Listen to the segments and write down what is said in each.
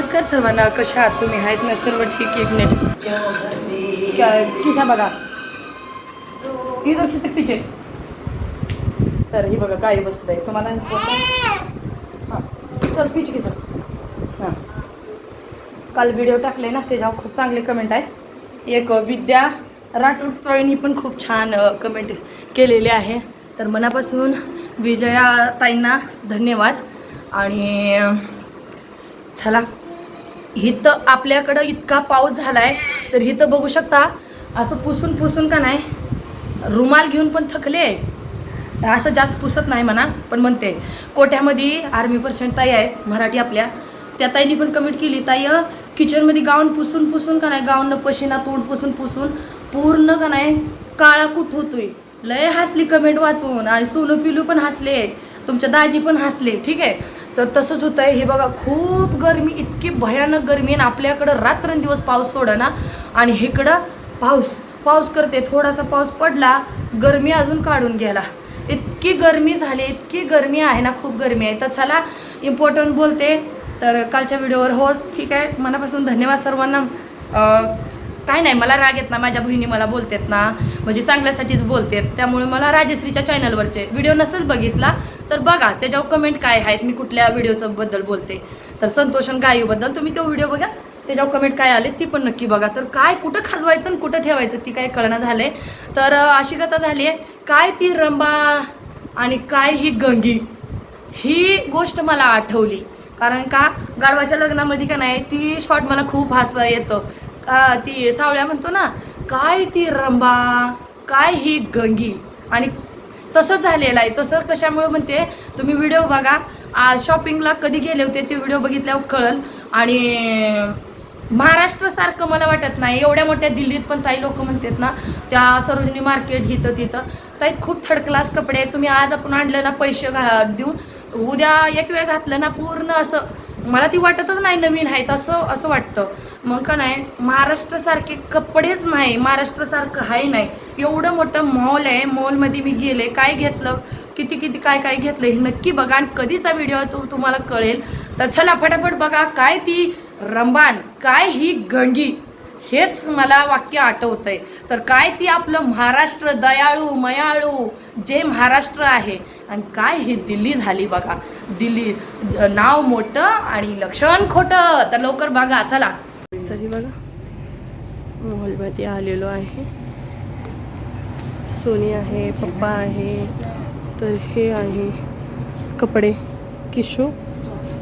नमस्कार सर्वांना कशा आहात तुम्ही? आहेत ना सर्व ठीक एक मिनिट. किशा बघा. ही लक्ष पिचे तर ही बघा काही बसत आहे तुम्हाला हां. चल पिचे की सर हां. काल व्हिडिओ टाकले ना त्याच्यावर खूप चांगले कमेंट आहेत. एक विद्या राठोड पण खूप छान कमेंट केलेले आहे. तर मनापासून विजया ताईंना धन्यवाद. आणि चला. इथं आपल्याकडं इतका पाऊस झाला आहे तर इथं बघू शकता. असं पुसून पुसून का नाही रुमाल घेऊन पण थकले. आहे असं जास्त पुसत नाही म्हणा पण म्हणते कोट्यामध्ये आर्मी पर्सेंट ताई आहेत मराठी आपल्या. त्या ताईने पण कमेंट केली ताई किचनमध्ये गाऊन पुसून पुसून का नाही गाऊन पशिना तोंड पुसून पुसून पूर्ण का नाही काळा कुठ होतोय. लय हसली कमेंट वाचून आणि सोनू पिलू पण हसले तुमच्या दाजी पण हसले ठीक आहे. तर तसंच होतं आहे हे बघा खूप गरमी इतकी भयानक गरमी आहे आणि आपल्याकडं रात्रंदिवस पाऊस सोडा आणि इकडं पाऊस पाऊस करते. थोडासा पाऊस पडला गरमी अजून काढून गेला इतकी गरमी झाली इतकी गरमी आहे ना खूप गरमी आहे. तर चला इम्पॉर्टंट बोलते. तर कालच्या व्हिडिओवर हो ठीक आहे. मनापासून धन्यवाद सर्वांना. काय नाही मला राग येत ना माझ्या बहिणी मला बोलतात ना. म्हणजे चांगल्यासाठीच बोलतात. त्यामुळे मला राजश्रीच्या चॅनलवरचे व्हिडिओ नसेल बघितला. तर बघा त्याच्यावर कमेंट काय आहेत? मी कुठल्या व्हिडिओचं बद्दल बोलते? तर संतोषन गायूबद्दल तुम्ही तो व्हिडिओ बघा. त्याच्यावर कमेंट काय आले ती पण नक्की बघा. तर काय कुठं खाजवायचं आणि कुठं ठेवायचं ती काय कळणं झालंय. तर अशी कथा झाली आहे. काय ती रंबा आणि काय ही गंगी? ही गोष्ट मला आठवली. कारण का गाढवाच्या लग्नामध्ये का नाही ती शॉट मला खूप हसं येतं. का ती सावळ्या म्हणतो ना काय ती रंबा काय ही गंगी आणि तसंच झालेलं आहे. तसं कशामुळे म्हणते तुम्ही व्हिडिओ बघा. शॉपिंगला कधी गेले होते ते व्हिडिओ बघितल्यावर कळल. आणि महाराष्ट्रासारखं मला वाटत नाही. एवढ्या मोठ्या दिल्लीत पण ताई लोक म्हणतात ना त्या सरोजिनी मार्केट हिथं तिथं. ताईत खूप थर्ड क्लास कपडे आहेत. तुम्ही आज आपण आणलं ना पैसे घा देऊन. उद्या एक वेळ घातलं ना पूर्ण असं मला ती वाटतच नाही नवीन आहेत असं असं वाटतं. मग का नाही महाराष्ट्रासारखे कपडेच नाही. महाराष्ट्रासारखं आहे नाही. एवढं मोठं मॉल आहे. मॉलमध्ये मी गेले काय घेतलं किती किती काय काय घेतलं हे नक्की बघा आणि कधीचा व्हिडिओ तो तुम्हाला कळेल. तर चला फटाफट बघा काय ती रंबान काय ही गंगी हेच मला वाक्य आठवतंय. तर काय ती आपलं महाराष्ट्र दयाळू मयाळू जे महाराष्ट्र आहे. आणि काय ही दिल्ली झाली बघा. दिल्ली नाव मोठं आणि लक्षण खोटं. तर लवकर बघा चला. तरी बघा मॉलमध्ये आलेलो आहे. सोनी आहे, पप्पा आहे, तर हे आहे कपडे. किशू,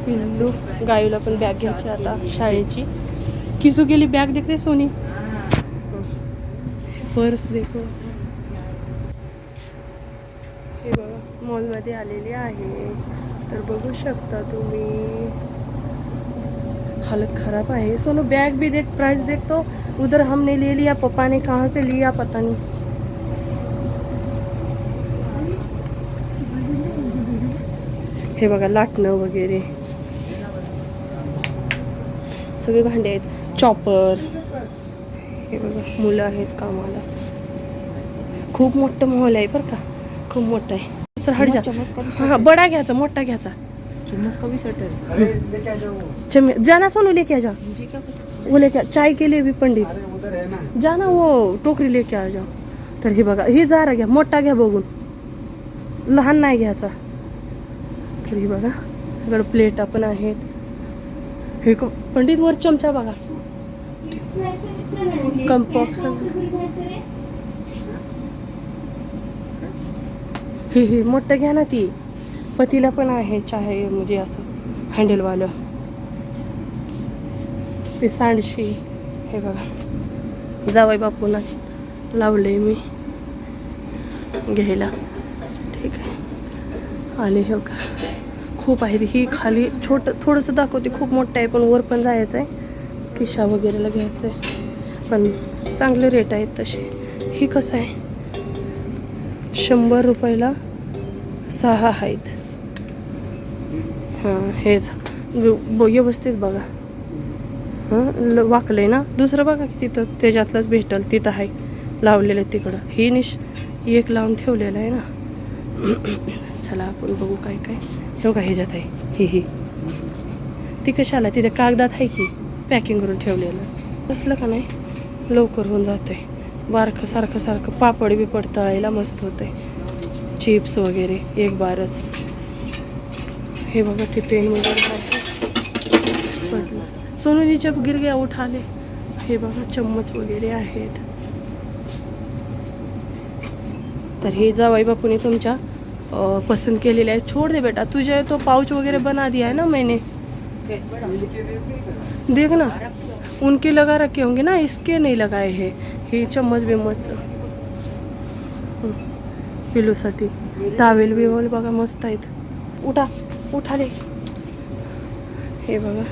पिल्लू, गायूला पण बॅग घ्यायची आता, शाळेची. किसू गेली बॅग देख रे सोनी. पर्स देखो. हे आहे. तर बघू शकता तुम्ही. हालत खराब है सोनू बैग भी देख प्राइस देख तो. उधर हमने ले लिया पापा ने कहाँ से लिया, पता नहीं. हे बघा लाटणं वगैरे. सगळे भांडे आहेत. चॉपर हे बघा मुलं आहेत कामाला. खूप मोठं मॉल आहे बरं का. खूप मोठं आहे. सर हट जा हा बडा घ्यायचा मोठा घ्यायचा. जाना सोनू लेके आ जा. वो लेके आ चाय के लिए भी पंडित. उधर है ना. जाना वो टोकरी लेके आ जाओ तर हे बघा हे जारा घ्या मोठा घ्या बघून. लहान नाही घ्यायचा. तर बघा. इकडं प्लेटा पण आहेत. हे क- पंडित वर चमचा बघा. कंपॉक्स हे हे मोठं घ्या ना ती. पतीला पण आहे चहा म्हणजे असं हँडलवालं ते सांडशी हे बघा. जावई बापूंना लावले मी. घ्यायला. ठीक आहे. आणि हे बघा. खूप आहेत. ही खाली छोटं थोडंसं दाखवते. खूप मोठं आहे पण वर पण जायचं आहे किशा वगैरेला घ्यायचं आहे पण चांगले रेट आहेत तसे. ही कसं आहे? शंभर रुपयाला सहा आहेत. हां हेच. व्यवस्थित बघा. हां ल वाकलं आहे ना? दुसरं बघा की तिथं त्याच्यातलंच भेटल तिथं आहे. लावलेलं आहे तिकडं. ही निश एक लावून ठेवलेलं आहे ना? चला आपण बघू काय काय. हे का ह्याच्यात आहे. ही ही. ती कशाला? तिथे कागदात आहे की? पॅकिंग करून ठेवलेलं. असलं का नाही? लवकर होऊन जाते बारखं सारखं सारखं पापड बिपड तळायला मस्त होते चिप्स वगैरे एक बारच. हे बघा टिफिन वगैरे पडलं. सोनूजीच्या गिरग्या उठाले. हे बघा चम्मच वगैरे आहेत. तर हे जावाई बापूने तुमच्या पसंत केलेले आहे छोड़ दे बेटा। तुझे तो पाउच वगैरह बना दिया है ना मैंने। देख ना उनके लगा रखे होंगे ना, इसके नहीं लगाए हैं। हे चम्मच बिम्मच पिलूसाठी टावेल बिवल बघा मस्त आहेत। उठा उठाले हे बघा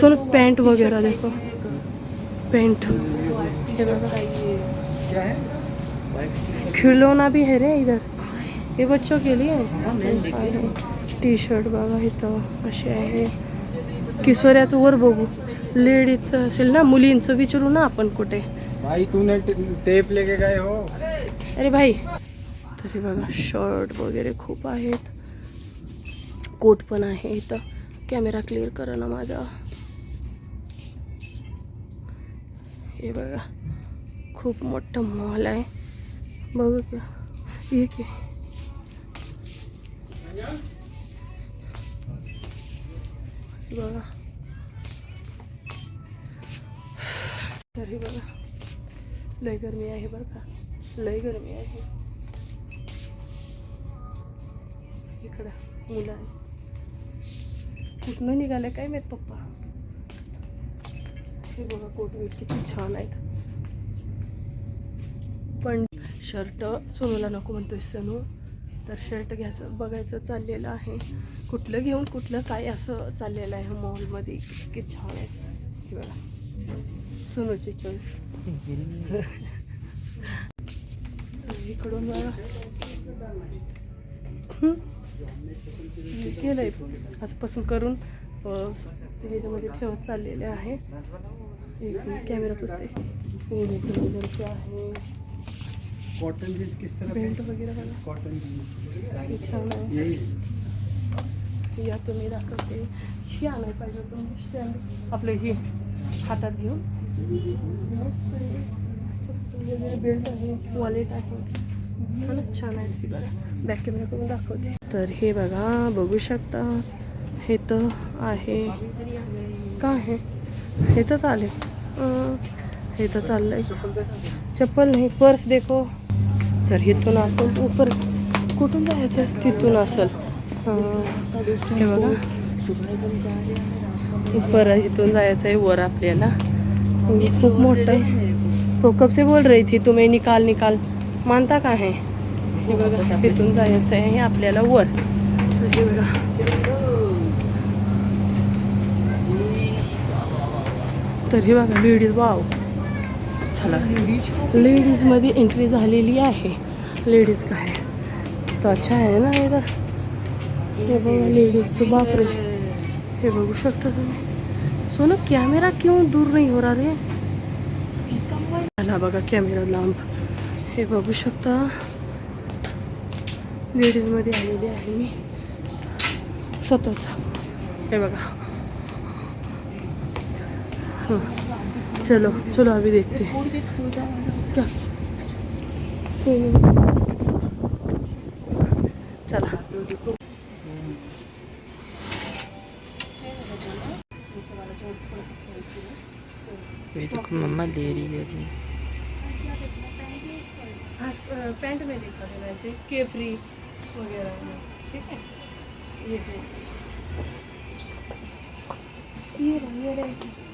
सोनू पॅन्ट वगैरह देखो। हे बघा खिलौना भी है रे इधर। हे बच्चों के लिए टी शर्ट बघा इथं असे आहे. किशोऱ्याचं वर बघू. लेडीजचं असेल ना मुलींचं विचारू ना आपण कुठे. भाई तूने टेप लेके गए हो. अरे भाई. तरी बघा शर्ट वगैरे खूप आहेत. कोट पण आहे इथं. कॅमेरा क्लिअर करा ना माझा. हे बघा खूप मोठं मॉल आहे. बघू की. बघा. तरी बघा. लय गरमी आहे बरं का? लय गरमी आहे. इकडं मुलं आहे कुठनं निघाले काय माहीत पप्पा? हे बघा कोटवीट किती छान आहेत. पण शर्ट सोनूला नको म्हणतोय सोनू. तर शर्ट घ्यायचं बघायचं चाललेलं आहे. कुठलं घेऊन कुठलं काय असं चाललेलं आहे मॉलमध्ये इतके छान आहे बघा. सोनूची चॉईस इकडून बघा. हं? केलंय. आजपासून करून ह्याच्यामध्ये ठेवत चाललेले आहे. एक कॅमेरा पुसते. आहे. कॉटन जीन्स किस तरह पेंट वगैरे बघा कॉटन जीन्स छान आहे या। तुम्ही दाखवते ही आणायला पाहिजे तुम्ही आपलं ही हातात घेऊन मस्त आहे. बेल्ट आहे वॉलेट आहे हा छान आहे ती बघा बॅक कॅमेरा करून दाखवते तर हे बघा बघू शकता हे तर आहे। का आहे हे तर चालेल. हे तर चाललंय. चप्पल नाही पर्स देखो. तर इथून आपण उपर कुठून जायचं? तिथून असेल. हे बघा. ऊपर इथून जायचं आहे वर आपल्याला. खूप मोठं. आहे तो कब से बोल रही थी तुम्हें निकाल निकाल. मानता का है? हे बघा इथून जायचं आहे आपल्याला वर. तर हे बघा. तर हे बघा लेडीज वाव लेडीजमध्ये एंट्री झालेली आहे. लेडीज काय? तो अच्छा आहे ना इधर हे बघा लेडीजचं बापरे. हे बघू शकता तुम्ही? सोनं कॅमेरा क्यों दूर नाही हो रहा रे? झाला बघा कॅमेरा लांब. हे बघू शकता? लेडीजमध्ये आलेली आहे मी. स्वतःच. हे बघा. हां. चलो चलो अभी देखते क्या. चला। ये तो मम्मा ले रही है हाँ पैंट में देखा था वैसे के फ्री वगैरह में। ठीक है? ये ये रहा ये रहा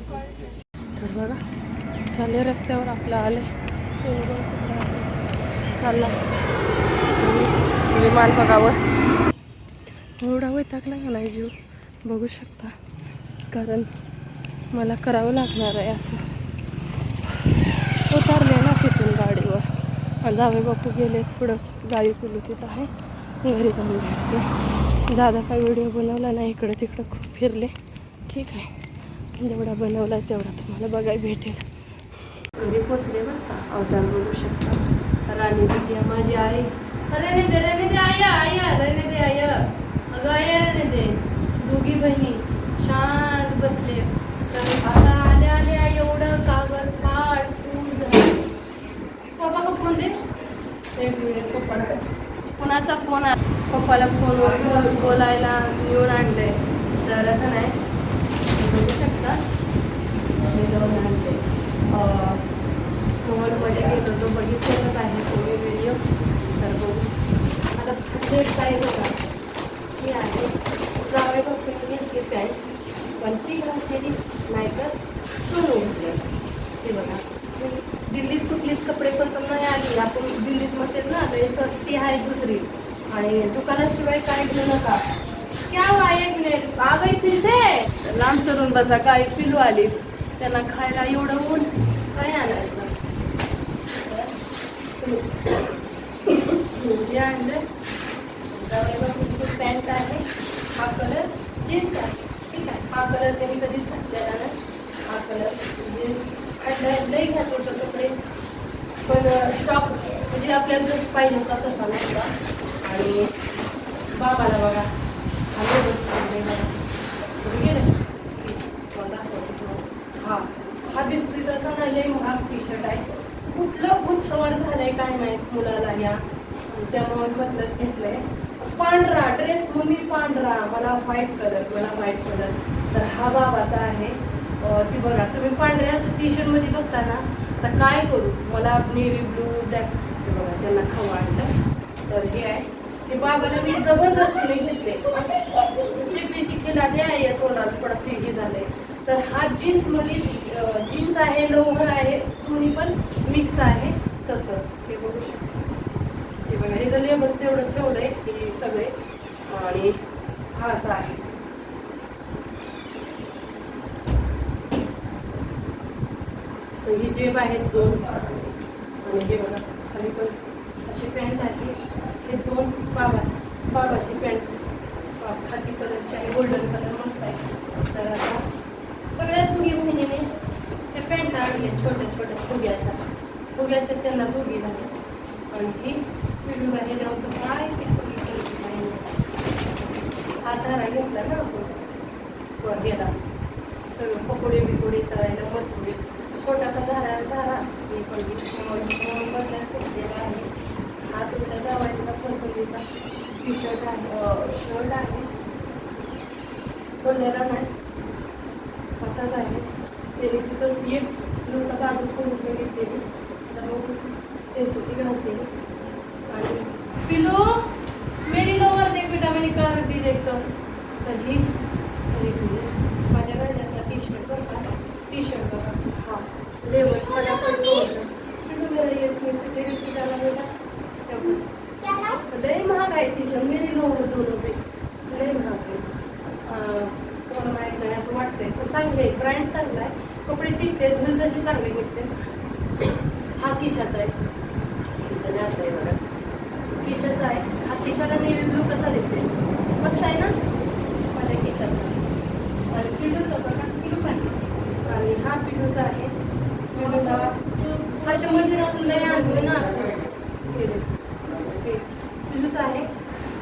तर बघा चालले रस्त्यावर आपलं आले. चालला. विमान बघावं. एवढा वैतागला मला जीव. बघू शकता. कारण मला करावं लागणार आहे असं. उतारले ना तिथून गाडीवर. जावे बापू गेले पुढं. गाडी कुलू तिथं आहे. घरी जाऊन घ्यायचं जादा काय व्हिडिओ बनवला नाही. इकडं तिकडं खूप फिरले. ठीक आहे. जेवढा बनवला आहे तेवढा तुम्हाला बघायला भेटेल. घरी पोचले बरं का? अवतार बघू शकता. राणी बिटिया माझी आई. अरे रे दे रे दे आया आया रे दे आया. अगं आया रे दे दोघी बहिणी शांत बसले. तर आता आले आले एवढं कागद फाड फूल पप्पा का फोन दे. पप्पाला. पप्पाचा कोणाचा फोन आला पप्पाला फोनवर बोल बोलायला येऊन आणलंय तर का नाही बघू शकता हे जाऊन आणले फोनमध्ये गेलो तो बघितलेलंच आहे तुम्ही व्हिडिओ तर बघू आता पुढे काय बघा ही आहे जावे बापून घेतली पॅन्ट पण ती नाही तर सोनू घेतले ते बघा. दिल्लीत कुठलीच कपडे पसंत नाही आली. आपण दिल्लीत म्हणते ना आता सस्ती आहे दुसरी. आणि दुकानाशिवाय काय घेऊ नका. क्या हुआ एक मिनिट आ गई लांब सरून बसा काय पिलू आली. त्यांना खायला एवढं ऊन काय आणायचं? हे पॅन्ट आहे. हा कलर जीन्स आहे. हा कलर त्यांनी कधीच घातलेला नाही. हा कलर म्हणजे लई घातलं होतं कपडे. पण स्टॉक म्हणजे आपल्याला जसं पाहिजे होता तसा नव्हता. आणि बाबाला बघा. आले हा. हा दिसतोय तसा ना लई महाग टी शर्ट आहे. कुठलं उत्सवात झालंय काय माहीत मुलाला या. त्यामुळे बदलच घेतलंय. पांढरा ड्रेस मम्मी पांढरा. मला व्हाईट कलर मला व्हाईट कलर तर हा बाबाचा आहे. ती बघा तुम्ही पांढऱ्याच टी शर्टमध्ये बघता ना तर काय करू? मला नेव्ही ब्लू ब्लॅक हे बघा त्यांना खाऊ आणलं. तर हे आहे. ते बाबाला मी जबरदस्तीने घेतले. शिपी शिकीला द्या या तोंडात थोडा फेगी झाले तर हा जीन्समध्ये जीन्स आहे लोव्हर आहे दोन्ही पण मिक्स आहे. तसं हे बघू शकतो. हे बघा हे जर लेबल तेवढं ठेवलंय हे सगळे. आणि हा असा आहे. तर ही जेब आहेत दोन. आणि हे बघा खाली पण अशी पॅन्ट आहे. हे दोन बाबा बाबाची पॅन्ट खाती कलरची आहे गोल्डन कलर मस्त आहे. तर आता सगळ्या दोघी बहिणीने त्या पॅन्ट आणल्या छोट्या छोट्या फुग्याच्या. फुग्याच्या त्यांना दोघी झाल्या आणि ही पिढू आहे जाऊचं काय ते फुगी नाही. हा धारा घेतला ना आपण. गेला. सगळं पकोडे बिकोडे करायला मस्त होईल. छोटासा झाला झाला हे पण बदलायला घेतलेला आहे हा तुमच्या जावायचा पसंतीचा टी शर्ट आहे शर्ट आहे. खोललेला नाही. असाच आहे. त्याने तिथं एक नुसतं बाजू करून घेतलेली. तर मग त्यांची ती घालते आणि पिलो मेरी लोवर देख बेटा मैंने कार दी देखतो. तर ही पिलू. माझ्या राजाचा टी शर्ट बरं का टी शर्ट हा. डाला बेटा तेवढं. लय महाग आहे टी शर्ट मेरी लोवर दोनों लय महाग आहे. अं, कोणाला माहीत नाही असं वाटतंय. पण चांगले आहे. ब्रँड चांगला आहे. कपडे टिकते. धुल तसे चांगले निघते. हा किशाचा आहे. किशाचा आहे. हा किशाला नेव्ही ब्लू कसा दिसते मस्त आहे ना माझ्या किशाचा आणि पिलूचा बघा पिलू पण पिलूचा आहे. पिलूला अशा मंदिरातून लय आणतोय ना. पिलू. पिलूचा आहे.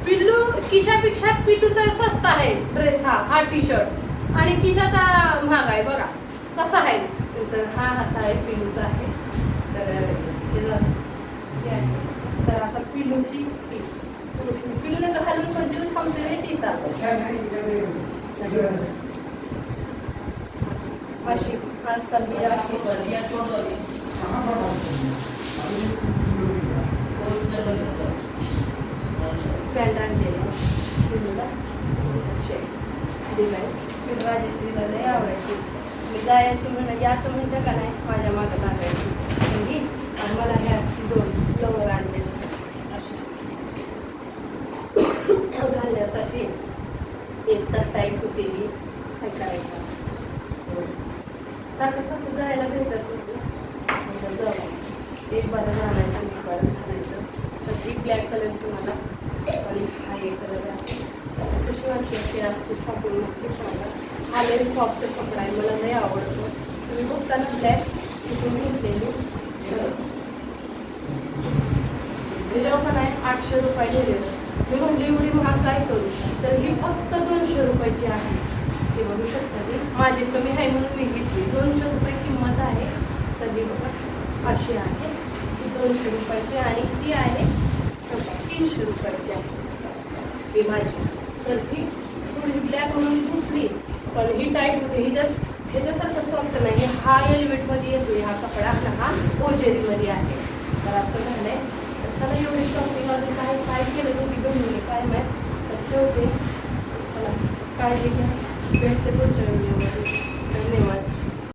पिल्लू किशापेक्षा पिटूचा स्वस्त आहे ड्रेस हा हा टी शर्ट आणि किशाचा महाग आहे बघा. कसा आहे? तर हा असा आहे पिलूचा आहे. तर आहे. आता पिलूची पिलूला घालून पण जीव थांबतोय तिचा. अशी. आजकाल ही अशी पॅन्ट आणलेली पिलूला डिझाईन माझी राजश्रीला लय आवडायची मी जायची म्हणा याचं म्हणतं का नाही माझ्या मागं लागायची पण आणि मला ह्या दोन लवर आणलेले अशी घालण्यासाठी तर टाईट होते ही काय करायचं. सारखं सारखं जायला भेटत जाऊ एक बारा घालायचं एक बरं घालायचं तर एक ब्लॅक कलरची मला आणि हा एक कलर आहे. कशी वाटते की आजची शॉपिंग नक्कीच सांगा. हा लय सॉफ्ट कपडा आहे मला नाही आवडतो. तुम्ही बघताना ब्लॅक तिथून घेतलेली. त्याच्यावर पण आहे आठशे रुपये दिलेलं. मी म्हणली एवढी महाग काय करू? तर ही फक्त दोनशे रुपयाची आहे. हे बघू शकता की माझी कमी आहे म्हणून मी घेतली. दोनशे रुपये किंमत आहे. तर बघा. अशी आहे. ती दोनशे रुपयाची आणि ती आहे. तीनशे रुपयाची आहे. ही भाजी तर ती थोडी ब्लॅक म्हणून घेतली पण ही टाईट होते. ही ह्याच्यासारखं सॉफ्ट नाही हा एलिमेंटमध्ये येतो हा कपडा. आणि हा ओजेरीमध्ये आहे. तर असं झालं आहे तर चला एवढी शॉपिंग अजून काय काय केलं? तुम्ही बहिणीने काय माहीत तर ठेवते. चला काळजी घ्या. ધન્યવાદ